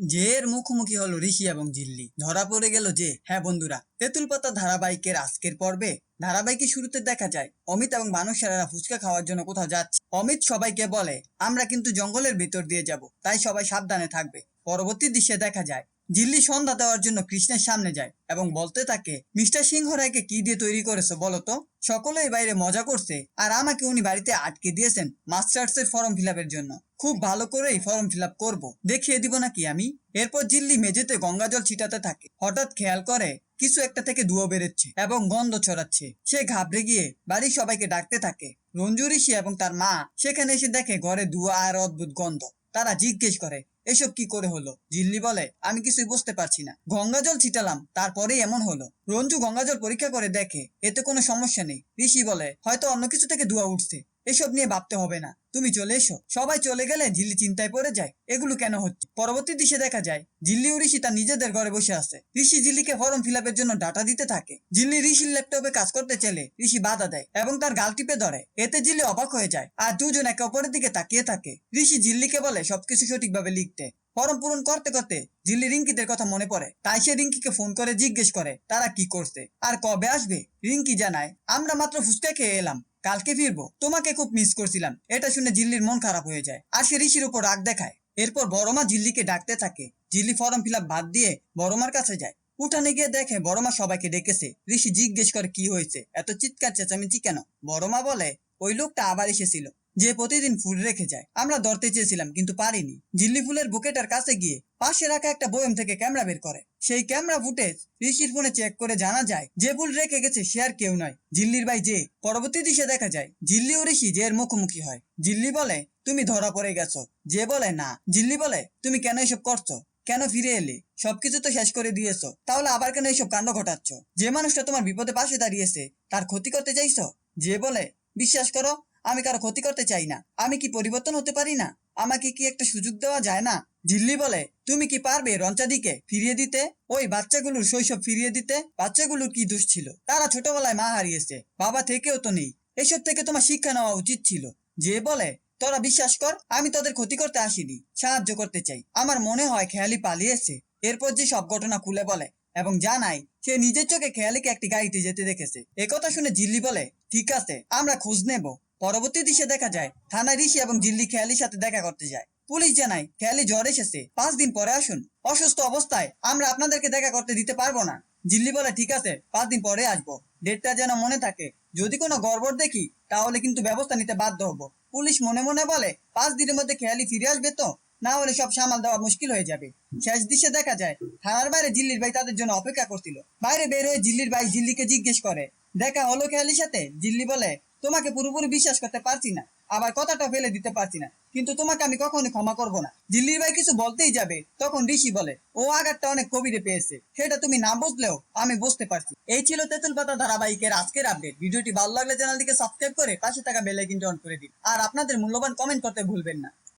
যে এর মুখোমুখি হলো ঋষি এবং জিল্লি। ধরা পড়ে গেল যে হ্যাঁ বন্ধুরা তেঁতুল পাতা ধারাবাহিকের আজকের পর্বে ধারাবাহিকের শুরুতে দেখা যায়, অমিত এবং মানুষ সেরারা ফুচকা খাওয়ার জন্য কোথাও যাচ্ছে। অমিত সবাইকে বলে, আমরা কিন্তু জঙ্গলের ভিতর দিয়ে যাব, তাই সবাই সাবধানে থাকবে। পরবর্তী দৃশ্যে দেখা যায় জিল্লি সন্ধ্যা দেওয়ার জন্য কৃষ্ণের সামনে যায় এবং বলতে থাকে, মিস্টার সিংহ রায়কে কি দিয়ে তৈরি করেছ বলো তো? সকলেই বাইরে মজা করছে আর আমাকে উনি বাড়িতে আটকে দিয়েছেন মাস্টার্স এর ফর্ম ফিল জন্য। খুব ভালো করেই ফর্ম ফিল আপ করব। দেখিয়ে দিব নাকি আমি? এরপর জিল্লি মেঝেতে গঙ্গা জল ছিটাতে থাকে। হঠাৎ খেয়াল করে, কিছু একটা থেকে ধুয়ো বেরোচ্ছে এবং গন্ধ ছড়াচ্ছে। সে ঘাবড়ে গিয়ে বাড়ির সবাইকে ডাকতে থাকে। রঞ্জু ঋষি এবং তার মা, সেখানে এসে দেখে ঘরে ধোঁয়া আর অদ্ভুত গন্ধ। তারা জিজ্ঞেস করে, এসব কি করে হলো? জিল্লি বলে, আমি কিছুই বুঝতে পারছি না। গঙ্গা জল ছিটালাম, তারপরেই এমন হলো। রঞ্জু গঙ্গা জল পরীক্ষা করে দেখে, এতে কোনো সমস্যা নেই। ঋষি বলে, হয়তো অন্য কিছু থেকে ধোঁয়া উঠছে। এসব নিয়ে ভাবতে হবে না। তুমি চলে এসো। সবাই চলে গেলে জিল্লি চিন্তায় পড়ে যায়। এগুলো কেন হচ্ছে? পরবর্তী দৃশ্যে দেখা যায় জিল্লি ও ঋষি তার নিজেদের ঘরে বসে আছে। ঋষি জিল্লিকে ফর্ম ফিল জন্য ডাটা দিতে থাকে। জিল্লি ঋষির ল্যাপটপে কাজ করতে চাইলে ঋষি বাধা দেয় এবং তার গাল টিপে ধরে। এতে জিল্লি অবাক হয়ে যায় আর দুজন একে অপরের দিকে তাকিয়ে থাকে। ঋষি জিল্লিকে বলে, সবকিছু সঠিকভাবে লিখতে। ফর্ম পূরণ করতে করতে জিল্লি রিঙ্কিদের কথা মনে পড়ে। তাই সে রিঙ্কিকে ফোন করে জিজ্ঞেস করে, তারা কি করছে? আর কবে আসবে? রিঙ্কি জানায়, আমরা মাত্র ফুচকা খেয়ে এলাম। কালকে ফিরবো। তোমাকে খুব মিস করছিলাম। এটা শুনে জিল্লির মন খারাপ হয়ে যায়। আর সে ঋষির উপর রাগ দেখায়। এরপর বড়মা জিল্লিকে ডাকতে থাকে। জিল্লি ফর্ম ফিল বাদ দিয়ে বড়মার কাছে যায়। উঠানে গিয়ে দেখে বড়মা সবাইকে ডেকেছে। ঋষি জিজ্ঞেস করে, কি হয়েছে? এত চিৎকার, চেঁচামেচি কেন? বড়মা বলে, ওই লোকটা আবার এসেছিল। যে প্রতিদিন ফুল রেখে যায়। আমরা ধরতে চেয়েছিলাম, কিন্তু পারিনি। জিল্লি ফুলের বুকেটার কাছে গিয়ে পাশে রাখা একটা বয়ম থেকে ক্যামেরা বের করে। সেই ক্যামেরা ফুটেজ ঋষির ফোনে চেক করে জানা যায়, যে ফুল রেখে গেছে সে আর কেউ নয়। জিল্লির ভাই যে, পরবর্তী দৃশ্যে দেখা যায়, জিল্লি ও ঋষি যে এর মুখোমুখি হয়। জিল্লি বলে, তুমি ধরা পড়ে গেছো। যে বলে, না। জিল্লি বলে, তুমি কেন এসব করছ? কেন ফিরে এলে? সবকিছু তো শেষ করে দিয়েছ। তাহলে আবার কেন এইসব কাণ্ড ঘটাচ্ছ? যে মানুষটা তোমার বিপদে পাশে দাঁড়িয়েছে, তার ক্ষতি করতে চাইছো? যে বলে, বিশ্বাস করো আমি কারও ক্ষতি করতে চাই না। আমি কি পরিবর্তন হতে পারি না? আমাকে কি একটা সুযোগ দেওয়া যায় না? জিল্লি বলে, তুমি কি পারবে রঞ্চাদিকে ফিরিয়ে দিতে? ওই বাচ্চাগুলোর শৈশব ফিরিয়ে দিতে? বাচ্চাগুলোর কি দোষ ছিল? তারা ছোটবেলায় মা হারিয়েছে, বাবা থেকেও তো নেই। এসব থেকে তোমার শিক্ষা নেওয়া উচিত ছিল। যে বলে, তোরা বিশ্বাস কর, আমি তোদের ক্ষতি করতে আসিনি, সাহায্য করতে চাই। আমার মনে হয় খেয়ালি পালিয়েছে। এরপর যে সব ঘটনা খুলে বলে এবং জানায়, সে নিজের চোখে খেয়ালিকে একটি গাড়িতে যেতে দেখেছে। একথা শুনে জিল্লি বলে, ঠিক আছে, আমরা খোঁজ নেব। পরবর্তী দৃশ্যে দেখা যায়, থানায় ঋষি এবং জিল্লি খেয়ালির সাথে দেখা করতে যায়। পুলিশ জানায়, খেয়ালি জ্বর এসেছে, পাঁচ দিন পরে আসুন। অসুস্থ অবস্থায় আমরা আপনাদেরকে দেখা করতে দিতে পারব না। জিল্লি বলে, ঠিক আছে, পাঁচ দিন পরে আসব। ডেটটা যেন মনে থাকে। যদি কোনো গড়বড় দেখি, তাহলে কিন্তু ব্যবস্থা নিতে বাধ্য হব। পুলিশ মনে মনে বলে, পাঁচ দিনের মধ্যে খেয়ালি ফিরে আসবে তো? না হলে সব সামাল দেওয়া মুশকিল হয়ে যাবে। শেষ দৃশ্যে দেখা যায়, থানার বাইরে জিল্লির ভাই তাদের জন্য অপেক্ষা করছিল। বাইরে বের হয়ে জিল্লির ভাই জিল্লিকে জিজ্ঞেস করে, দেখা হলো খেয়ালির সাথে? জিল্লি বলে তোমাকে পুরোপুরি বিশ্বাস করতে পারছি না। আবার কথাটা ফেলে দিতে পারছি না। কিন্তু তোমাকে আমি কখনো ক্ষমা করব না। জিল্লির ভাই কিছু বলতেই যাবে, তখন ঋষি বলে, ও আঘাতটা অনেক কবিরে পেয়েছে। সেটা তুমি না বুঝলেও আমি বুঝতে পারছি। এই ছিল তেঁতুল পাতা ধারাবাহিকের আজকের আপডেট ভিডিওটি ভালো লাগলে চ্যানেলটিকে সাবস্ক্রাইব করে পাশে থাকা বেল আইকনটি অন করে দিন। আর আপনাদের মূল্যবান কমেন্ট করতে ভুলবেন না।